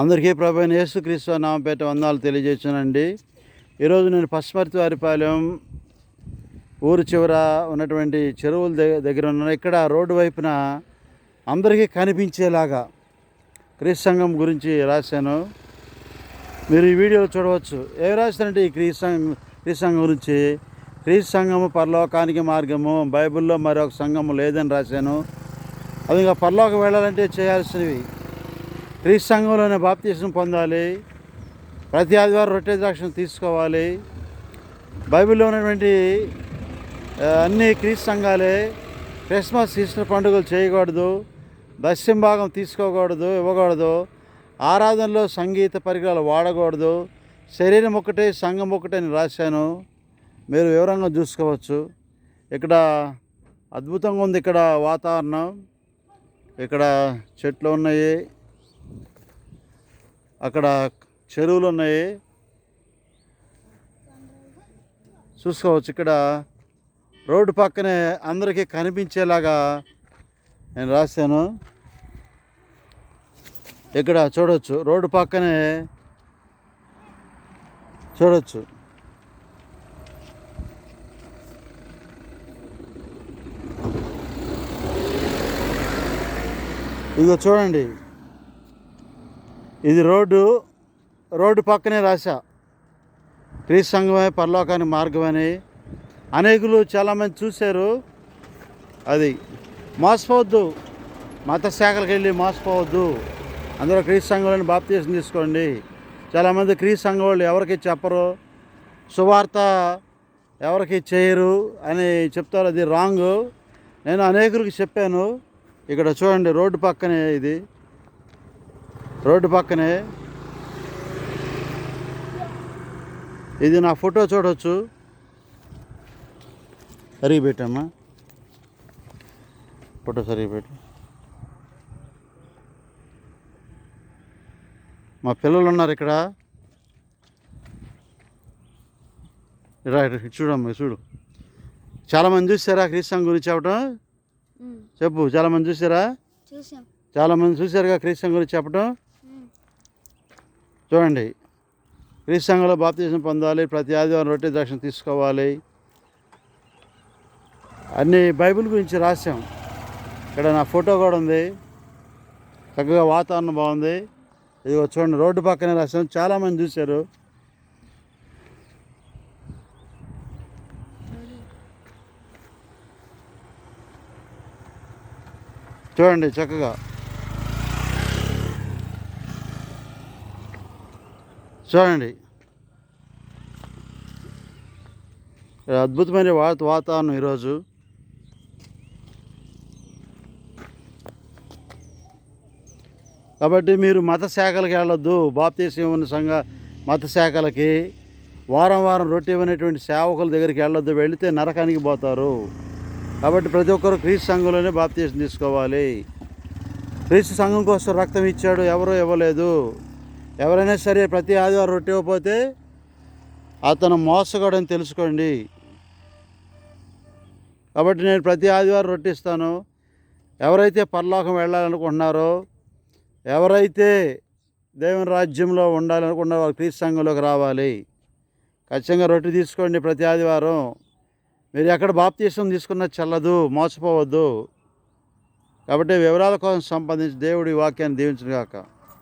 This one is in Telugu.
అందరికీ ప్రభు అయిన యేసుక్రీస్తు నామపేట వందాలు తెలియజేస్తున్నానండి. ఈరోజు నేను పశ్చిమర్తి వారిపాలెం ఊరు చివర ఉన్నటువంటి చెరువుల దగ్గర దగ్గర ఉన్నాను. ఇక్కడ రోడ్డు వైపున అందరికీ కనిపించేలాగా క్రీస్తు సంఘం గురించి రాశాను. మీరు ఈ వీడియోలో చూడవచ్చు. ఏం రాశారంటే ఈ క్రీస్తు సంఘం క్రీస్తు సంఘం గురించి? క్రీస్తు సంఘము పరలోకానికి మార్గము బైబిల్లో మరొక సంఘము లేదని రాశాను. అది ఇంకా పరలోకి వెళ్ళాలంటే చేయాల్సినవి క్రీస్తు సంఘంలోనే బాప్తీసం పొందాలి. ప్రతి ఆదివారం రొట్టె ద్రాక్షను తీసుకోవాలి. బైబిల్లో ఉన్నటువంటి అన్ని క్రీస్తు సంఘాలే క్రిస్మస్ ఈస్టర్ పండుగలు చేయకూడదు. దశ్యం భాగం తీసుకోకూడదు ఇవ్వకూడదు. ఆరాధనలో సంగీత పరికరాలు వాడకూడదు. శరీరం ఒకటే సంఘం ఒకటే అని రాశాను. మీరు వివరంగా చూసుకోవచ్చు. ఇక్కడ అద్భుతంగా ఉంది ఇక్కడ వాతావరణం. ఇక్కడ చెట్లు ఉన్నాయి. అక్కడ చెరువులు ఉన్నాయి. చూసుకోవచ్చు ఇక్కడ రోడ్డు పక్కనే అందరికీ కనిపించేలాగా నేను రాశాను. ఇక్కడ చూడవచ్చు రోడ్డు పక్కనే చూడవచ్చు ఇదిగో చూడండి ఇది రోడ్డు రోడ్డు పక్కనే రాశా. క్రీస్తు సంఘమే పరలోకానికి మార్గమని అనేకులు చాలామంది చూశారు. అది మోసపోవద్దు. మత శాఖలకు వెళ్ళి మోసపోవద్దు. అందరూ క్రీస్తు సంఘంలో బాప్తీసం తీసుకోండి. చాలామంది క్రీస్తు సంఘం వాళ్ళు ఎవరికి చెప్పరు? సువార్త ఎవరికి చేయరు అని చెప్తారు. అది రాంగ్. నేను అనేకులకి చెప్పాను. ఇక్కడ చూడండి రోడ్డు పక్కనే ఇది. రోడ్డు పక్కనే. ఇది నా ఫోటో చూడవచ్చు సరిగి పెట్టమ్మా ఫోటో సరిగి పెట్టు మా పిల్లలు ఉన్నారు ఇక్కడ. చూడమ్మా చూడు. చాలామంది చూసారా క్రీస్తు గురించి చెప్పడం ఉమ్, చెప్పు చాలామంది చూసారా? చూసాం. చాలామంది చూశారుగా క్రీస్తు గురించి చెప్పడం చూడండి. క్రీస్తు సంఘంలో బాప్తీసం పొందాలి ప్రతి ఆదివారం రొట్టె దర్శనం తీసుకోవాలి. అన్ని బైబిల్ గురించి రాశాం. ఇక్కడ నా ఫోటో కూడా ఉంది. చక్కగా వాతావరణం బాగుంది. ఇదిగో చూడండి రోడ్డు పక్కనే రాశాం. చాలామంది చూశారు. చూడండి చక్కగా. చూడండి. అద్భుతమైన వాత వాతావరణం ఈరోజు. కాబట్టి మీరు మత శాఖలకు వెళ్ళొద్దు. బాప్తీసం సంఘ మత శాఖలకి వారం వారం రొట్టె ఇవ్వనటువంటి సేవకుల దగ్గరికి వెళ్ళొద్దు. వెళితే నరకానికి పోతారు. కాబట్టి ప్రతి ఒక్కరు క్రీస్తు సంఘంలోనే బాప్తీసం తీసుకోవాలి. క్రీస్తు సంఘం కోసం రక్తం ఇచ్చాడు. ఎవరో ఇవ్వలేదు. ఎవరైనా సరే ప్రతి ఆదివారం రొట్టె ఇవ్వకపోతే అతను మోసగాడని తెలుసుకోండి. కాబట్టి నేను ప్రతి ఆదివారం రొట్టిస్తాను ఎవరైతే పరలోకం వెళ్ళాలనుకుంటున్నారో ఎవరైతే దేవుని రాజ్యంలో ఉండాలనుకున్నారో వాళ్ళు క్రీస్తు సంఘంలోకి రావాలి. ఖచ్చితంగా రొట్టె తీసుకోండి ప్రతి ఆదివారం. మీరు ఎక్కడ బాప్తీసం తీసుకున్నా చల్లదు మోసపోవద్దు. కాబట్టి వివరాల కోసం సంపాదించి దేవుడి వాక్యాన్ని దీవించను కాక